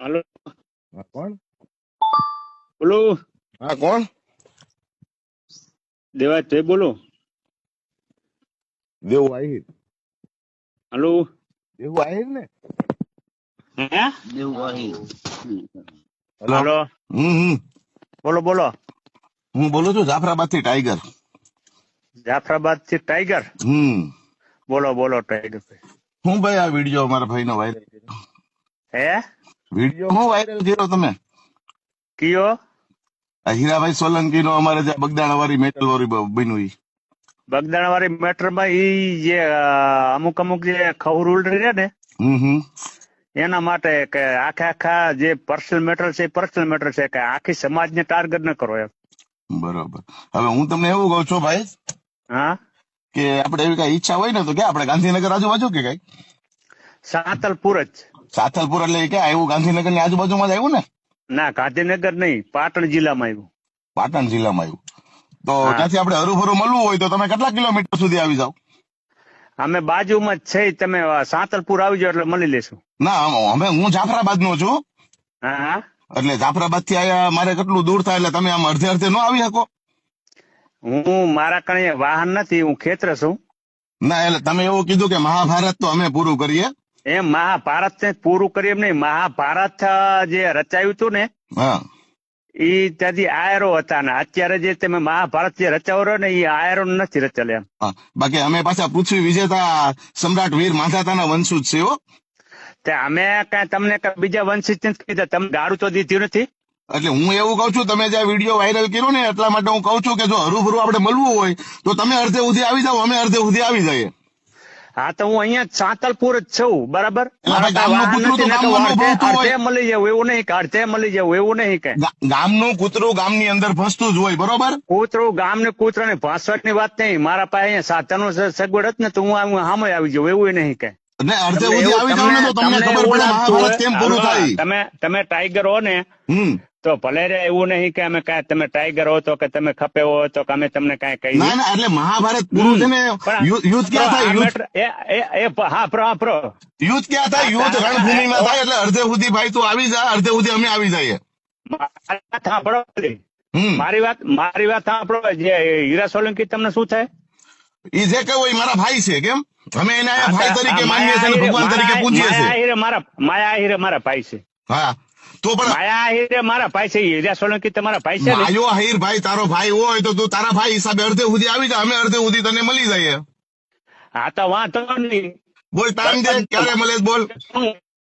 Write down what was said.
હાલો. હા કોણ? બોલો. હા કોણ? દેવાજભાઈ બોલો. દેવ આહિર હાલો. દેવ આહિર ને? હે? હેલો. હાલો. હમ હમ. બોલો બોલો. હું બોલું છું જાફરાબાદથી ટાઈગર. જાફરાબાદથી ટાઈગર? હમ. બોલો બોલો ટાઈગર હું ભાઈ આ વીડિયો મારા ભાઈ નો વાયરલ હે? વીડિયો હું વાયરલ કર્યો તમે? કયો? આ હીરાભાઈ સોલંકી નો અમારે જે બગદાણા વાળી મેટલ વાળી બન્યું ઈ. બગદાણા વાળી મેટરમાં ઈ જે અમુક અમુક જે ખવરૂલ રહે ને હમ હમ. એના માટે કે આખા આખા જે પર્સનલ મેટર છે પર્સનલ મેટર છે કે આખી સમાજને ટાર્ગેટ ન કરો એમ. બરોબર. હવે હું તમને એવું કહું છું ભાઈ હા? કે આપણે એવી કઈ ઈચ્છા હોય ને તો કે આપણે ગાંધીનગર આજુબાજુ કે કઈ? સાંતલપુર જ. સાથલપુર એટલે કે આવ્યું ગાંધીનગરની આજુબાજુમાં જ આવ્યું ને? ના ગાંધીનગર નહીં પાટણ જિલ્લામાં આવ્યું પાટણ જિલ્લામાં આવ્યું તો. ત્યાંથી આપણે હરુભરું મળવું હોય તો તમે કેટલા કિલોમીટર સુધી આવી જાવ અમે બાજુમાં જ છે તમે સાંતલપુર આવી જાઓ એટલે મળી લેશું. ના અમે હું જાફરાબાદ નો છું. હા હા. એટલે જાફરાબાદથી આયા મારે કેટલું દૂર થાય એટલે તમે આમ અડધે અડધે નો આવી શકો? હું મારા કણે વાહન નથી હું ખેતર છું. ના એટલે તમે એવું કીધું કે મહાભારત તો અમે પૂરું કરીએ. એમ મહાભારત ને પૂરું કરી એમ નહીં. મહાભારત જે રચાયું હતું ને એ ત્યાંથી આયરો હતા ને. અત્યારે જે તમે મહાભારત જે રચાવો રહ્યો ને એ આયરો નથી રચેલ એમ. બાકી અમે પાછા પૃથ્વી વિજેતા સમ્રાટ વીર માંધાતાના વંશુજ છે હો. તે અમે કઈ તમને કાંઈ બીજા વંશિત કીધા. તમે ગાડું તો દીધું નથી. એટલે હું એવું કઉ છું તમે જે આ વીડિયો વાયરલ કર્યો ને એટલા માટે હું કઉ છું કે જો હરુભરું આપણે મળવું હોય તો તમે અર્ધે સુધી આવી જાઓ અમે અર્ધે સુધી આવી જઈએ. હા તો હું અહીંયા સાંતલપુર જ છું બરાબર? ગામનું અડધે મળી જવું એવું નહીં કે અડધે મળી જવું એવું નહીં કે. ગામનું કૂતરું ગામની અંદર ભસતું જ હોય બરોબર? કૂતરું ગામ ને કૂતરા ને ભાસવટની વાત નહીં મારા પાસે અહીંયા સાધનો સગવડ જ ને તો હું સામે આવી જાઉં એવું નહીં કઈ એટલે અડધે સુધી આવી જાવ ને તો તમને ખબર પડે મહાભારત કેમ પૂરું થાય? તમે તમે ટાઈગર હો ને તો ભલે રે એવું નહીં કે અમે કાંઈ તમે ટાઈગર હો તો કે તમે ખપે હો તો કે અમે તમને કાંઈ કહી ના ના એટલે મહાભારત પૂરું છે ને યુદ્ધ ક્યાં થાય? યુદ્ધ એ હા પ્રો હા પ્રો યુદ્ધ ક્યાં થાય? યુદ્ધ રણભૂમિમાં થાય એટલે અડધે સુધી ભાઈ તું આવી જા અડધે સુધી અમે આવી જઈએ. મારી વાત મારી વાત સાંભળો જે હીરા સોલંકી તમને શું થાય? ઈ જે કહ્યું એ મારા ભાઈ છે કેમ? અમે એને અહીંયા ભાઈ તરીકે માનીએ છીએ ભગવાન તરીકે પૂજીએ છીએ. આહીરે મારા માયા આહિરે મારા ભાઈ છે. હા. તો પણ માયા આહિરે મારા ભાઈ છે હીરા સોલંકી તમારા ભાઈ છે માયો આહિર ભાઈ તારો ભાઈ હોય તો તું તારા ભાઈ હિસાબે અર્ધે સુધી આવી જા અમે અર્ધે સુધી તને મળી જઈએ. હા તો વાંધો નહીં. બોલ ટાઈમ દે ક્યારે મળે બોલ.